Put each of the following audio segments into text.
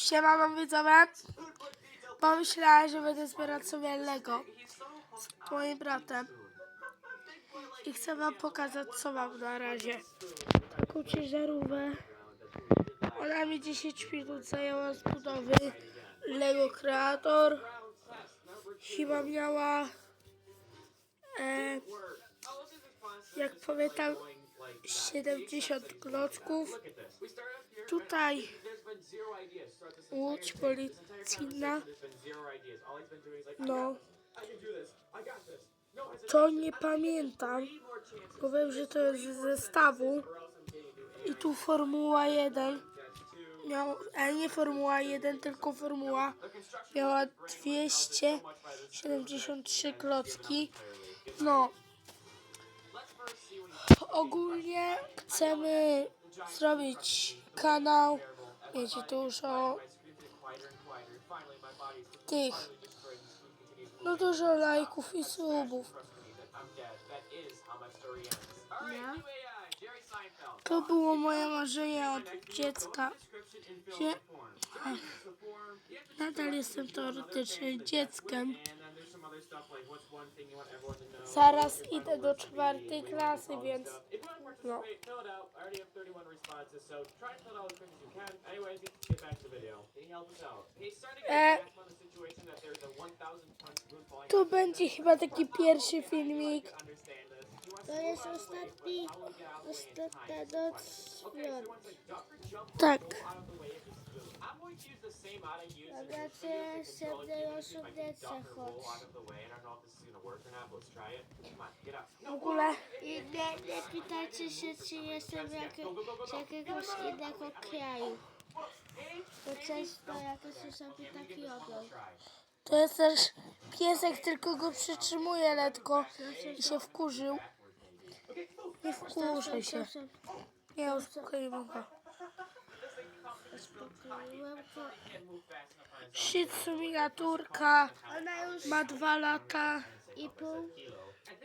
Siemano widzowie. Pomyślałem, że będę zbierać sobie Lego z moim bratem. I chcę wam pokazać co mam na razie. Taką ciężarówkę. Ona mi 10 minut zajęła z budowy. Lego Creator. Chyba miała e, jak pamiętam 70 klocków. Tutaj łódź policyjna. No, to nie pamiętam. Powiem, że to jest z zestawu. I tu Formuła 1. Miał, ale nie Formuła 1, tylko Formuła. Miała 273 klocki. No. Ogólnie chcemy zrobić kanał. Wiecie, dużo tych. No dużo lajków i subów. Ja? To było moje marzenie od dziecka. Ach, Nadal jestem teoretycznie dzieckiem. Zaraz idę do czwartej klasy, więc no. E, to będzie chyba taki pierwszy filmik. To jest ostatni, ostatnia noc świąt. Tak. Znaczy, szedłem osiągnięcie choć. W ogóle I nie, nie pytajcie się, czy jestem jakie, z jakiegoś innego kraju. Bo często jakoś sobie taki ogląd. to jest też piesek, tylko go przytrzymuje letko i się wkurzył. Nie wkurzaj się. Go. Uspokoiłem go. Shih Tzu miniaturka ma dwa lata. i pół.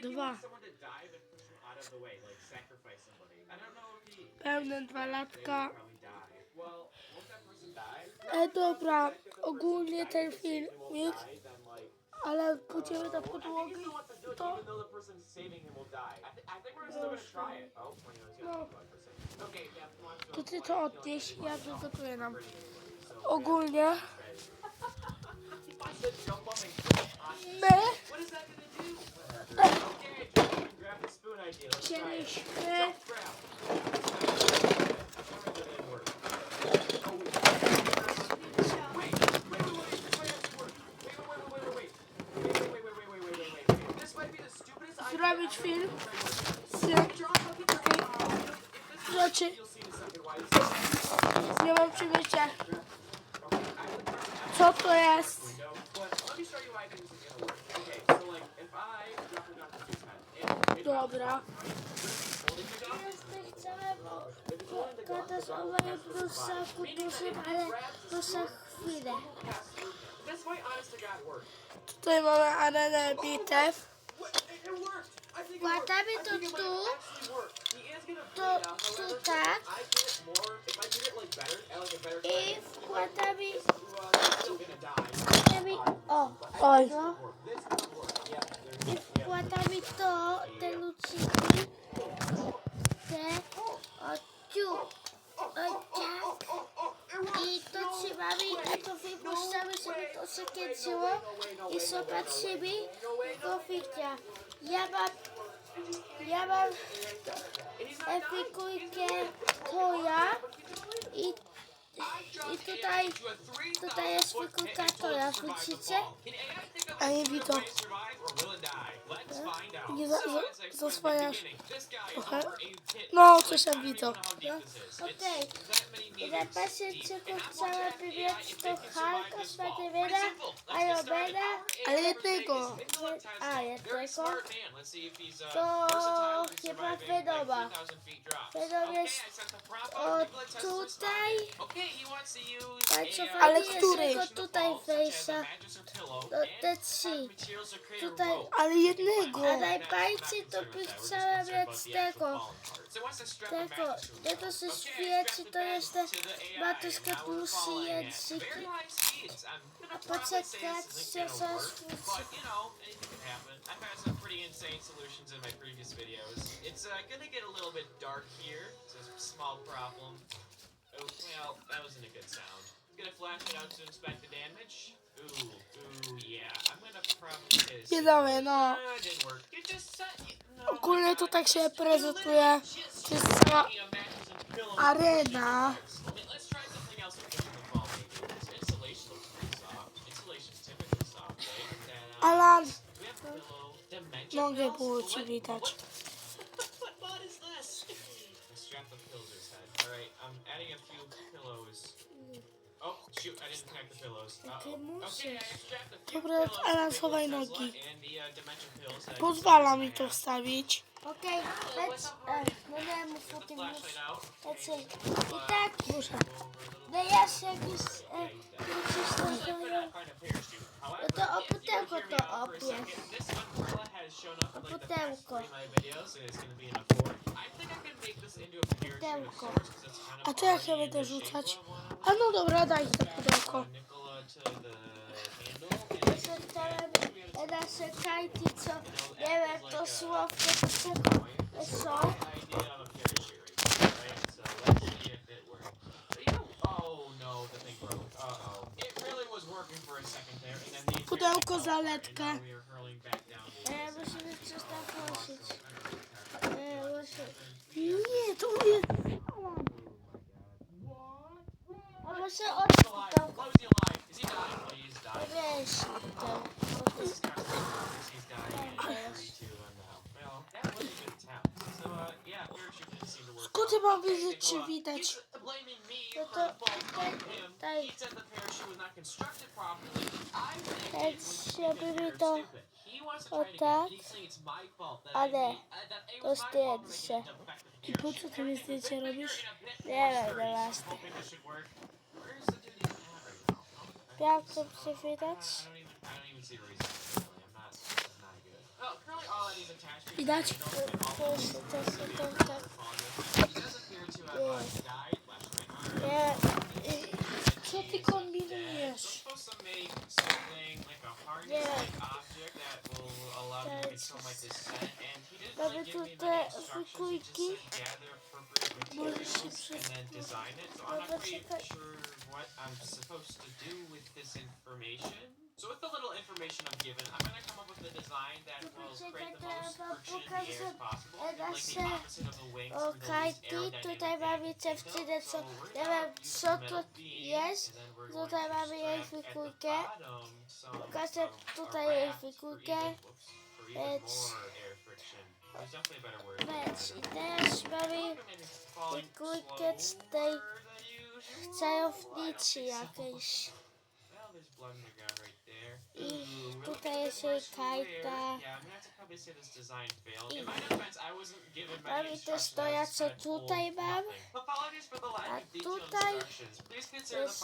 Dwa. Pełne dwa latka. E, dobra, ogólnie ten filmik, ale pójdziemy na podłogę i to... No. To ty to odnieś, ja przygotuję nam. Ogólnie my chcieliśmy zrobić film z. Nie mam przymycia. Co to jest? Dobra. O moim prusaku dużym, ale chwilę. Tutaj mamy arenę bitew. Wkładamy to tu, to tu tak i wkładamy, wkładamy o, Oj, no. I wkładamy to, te luciki, te, o tu, o tak. I to trzymamy i to wypuszczamy, żeby to się kręciło i zobaczymy konflikta. Ja mam, ja mam e, figurkę Toja i, i tutaj, tutaj jest figurka Toja, widzicie? a nie widzę. Nie za, za, zasłaniasz trochę. No, coś tam widzę. No, okej. I na pasie czego chciałaby mieć to Halka, Spidermana, Ironmana, Ale jednego. a jednego, to chyba Venoma. Venom jest o tutaj, Ale który? tylko tutaj wejścia, no te trzy. Tutaj, Ale je, jednego. A najbardziej to by chciała mieć tego. Tego, tego co świeci, to jeszcze matuszka musi języki. A poczekać, can happen. I've had some pretty insane solutions in my previous videos. It's uh, gonna get a little bit dark here. It's a small problem. Oh, well, that wasn't a good sound. I'm gonna flash it out to inspect the damage. Widzowie, no. It didn't work. You just said- Ogólnie to my tak się prezentuje pillows. arena. Alan, pills? było ci widać. Strap the head. Alright, I'm adding a few pillows. Ty musisz. Okay, Dobra, pillows, Alan, the schowaj Tesla nogi. uh, Pozwala mi to wstawić. Okej, e, no nie mów o Get the tym, mów. flashlight out. Lecę. I tak, Muszę. No się jakiś, e, a parachute. However, No to o pudełko to the past pudełko. Pudełko. A to jak ja będę rzucać? A no dobra, daj to pudełko. Kajty, co, nie wiem, to e, is są. Pudełko thing za fell apart, letkę. and now we are hurling back down the E, musimy tam prosić. E, muszę. Nie, to jest... Może Close die. Weź pudełko. This is kind of ridiculous. He's dying in three, two, one now. Well, that was a good test. So, uh, yeah, parachute didn't seem to work. Skąd ja mam Okay, wiedzieć, czy Nicola, widać? No to- because mi you're to- o tak. Ale to zdjęcie. I po co ty mi zdjęcie robisz? Nie wiem, nieważne. Now? Jak to przewidać? I don't even, I don't even see the reason. Really. I'm not, I'm not good. Well, currently all of these attachments. Widać? I don't think all To of jest, them to jest, to jest tak. He does appear to have uh, died. Flashlight. Nie, y, Co ty kombinujesz? So I'm supposed to make something like a harness-like object that will allow you to control my descent. And he didn't Mamy really give me tutaj many instructions. He just wykójki. said gather appropriate Możesz się materials and then design it. So I'm Dobra, not really czekaj. sure what I'm supposed to do with this information. So with the little information I'm given, I'm gonna come up with a design that will create the most friction in the air as possible. and like the opposite of a wing o through the least Tutaj mamy dziewczynę, co nie wiem co to jest. Tutaj mamy jej figurkę. Pokażę tutaj jej figurkę. Lecz- Lecz i teraz mamy figurkę z tej czarownicy jakiejś. I tutaj jest jej kajta. I mamy też to, ja co tutaj mam. A tutaj jest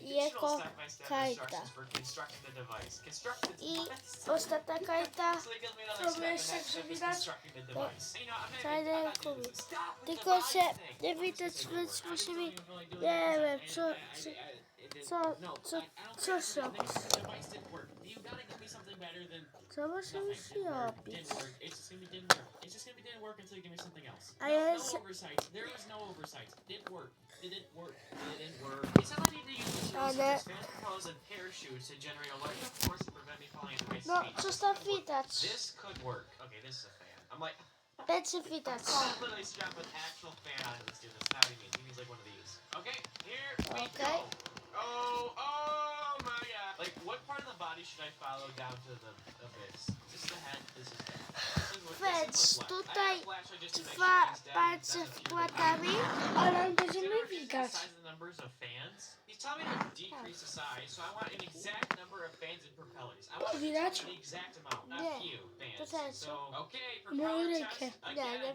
jego kajta. I ostatnia kajta Robię jeszcze, że widać? fajnej kuby. Tylko, że nie widać, więc musimy, nie wiem, co, co, co, co zrobić. Co musimy zrobić? It's just gonna be didn't work It's just gonna be didn't work until you give me something else. A No, ja no oversights. There was no oversights. Didn't work. Didn't work. Didn't work. It said I need to use materials Ale- such as fans, propellers, and parachutes to generate a large enough force to prevent me falling into my No, coś tam widać. This could work. Okay, this is a fan. I'm like, Będzie widać. oh, literally strap an actual fan onto this dude. That's not what he means. He means like one of these. Okay, here we Okay. go. Oh, oh my god. Like, what part of the body should I follow down to the abyss? The head? This is tutaj dwa palce wkładamy, ale on będzie. Widać? Nie. To rękę. Nie, nie,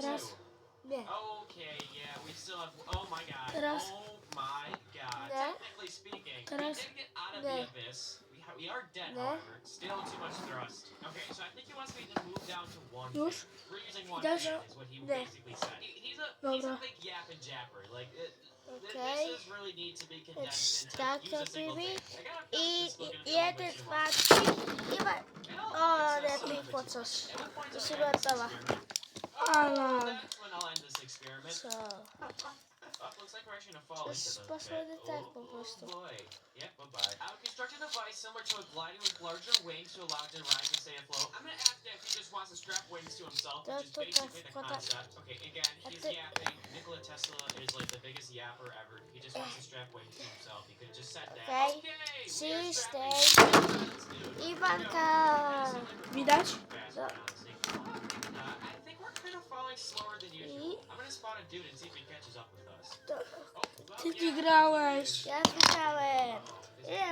teraz. Nie. Okay, yeah, we still have. Oh my god. Teraz. Oh my god. Technically speaking, Teraz. we did get out of the abyss. We We are dead, however. Still too much thrust. Okay, so I think he wants me to move down to one. Już? We're using one fan, is what he basically said. He, he's a he's a big yap and japper. Like it, th- Okej. this is really need to be condensed into tak single robimy. thing. I gotta I this looking i- a little jeden, dwa, trzy i ma... O, a lepiej little bit po too coś. much. At what point To do I się end this gotowa. Experiment? Alan. Oh, that's when I'll end this experiment. Co? Oh, looks like we're actually gonna fall To into jest the poszło pit. tak Oh, po prostu. boy. Yep, bye-bye. I would construct a device similar to a gliding with larger wings to allow it to rise and stay afloat. I'm gonna ask him if he just wants to strap wings to himself, To which is tutaj basically the wkładam. concept. Okay, again, A he's ty- yapping. Nikola Tesla is like the biggest yapper ever. He just wants to strap wings to himself. He could have just said that. Okay. Okay, we Trzy, are cztery. strapping wings. Dude, Iwanka! Widać? No. I think we're kind of falling slower than usual. I- I'm gonna spot a dude and see if he catches up with us. To... Well, Ty yeah. wygrałeś. Ja Ile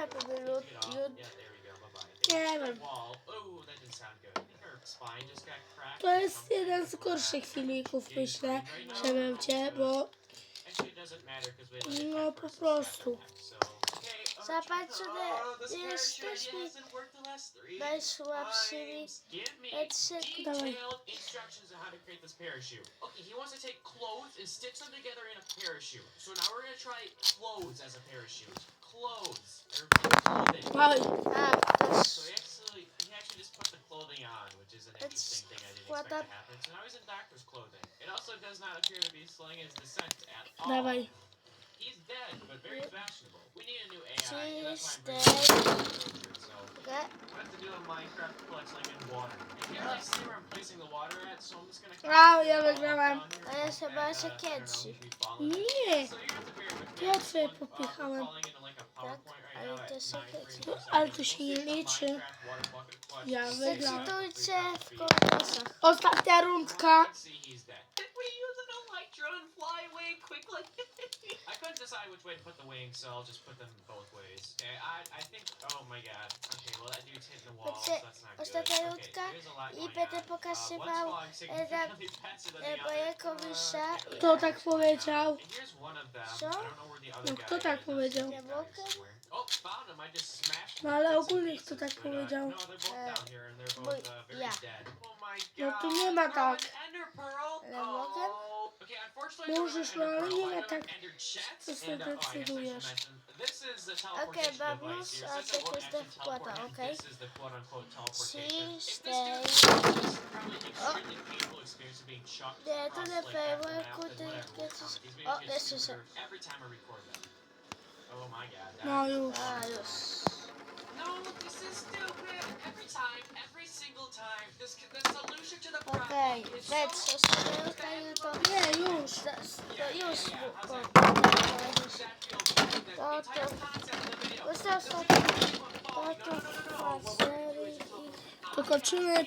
it- to by lud... Get off. lud... Yeah, there we go. Bye-bye. Nie wiem. To jest jeden z gorszych filmików, myślę, że będzie, bo Actually, it doesn't matter 'cause we had, like, a No, po prostu. So- Okay, Zobaczymy, this parachute jesteśmy hasn't worked the najsłabszymi. times. Give me Lecz Dawaj. detailed instructions on how to create this parachute. Okay, he wants to take clothes and stitch them together in a parachute. So now we're gonna try clothes as a parachute. Clothes. Everybody, clothing. Oj, A, to So he actually, he actually just put the clothing on, which is an interesting thing I didn't expect up. to happen. So now he's in doctor's clothing. It also does not appear to be slowing his descent at all. dawaj. He's Trzy, cztery. Wow, ja wygrałem. A ja boję się kiedyś. Nie. Ja twoje popychałem. ale to się kiedyś. Ale to się nie liczy. Ja wygrałem. Zdecydujcie w komentarzach. Ostatnia rundka. I couldn't decide which way to put the wings, so I'll just put them both ways. Okay, I, I think. Oh my god. Okay, well that dude's hitting the wall, so that's not good. Okay, rundka there's a lot i będę on. Uh, pokazywał, one's falling significantly faster than e, the mojego other. Uh, wyższa can't really Kto tak powiedział? And here's one of them. Co? I don't know where the other No, guy kto tak is. powiedział? Guys somewhere. Oh, found him. I just smashed No, him ale to bits and ogólnie kto pieces, tak but, uh, powiedział? No, they're both down here and they're mój- both uh, very ja. dead. Oh my No god. tu nie ma Throw tak. an ender pearl. Ale mogę? Oh. Możesz normalnie tak stosować celujesz. Okej, okay, babusz, a co to jest do wkłada, okej? Trzy, cztery... Nie, Okej, is so wejdź, ostatnia rundka i to... Nie, już. To, już... To- to- video. to To to no, no,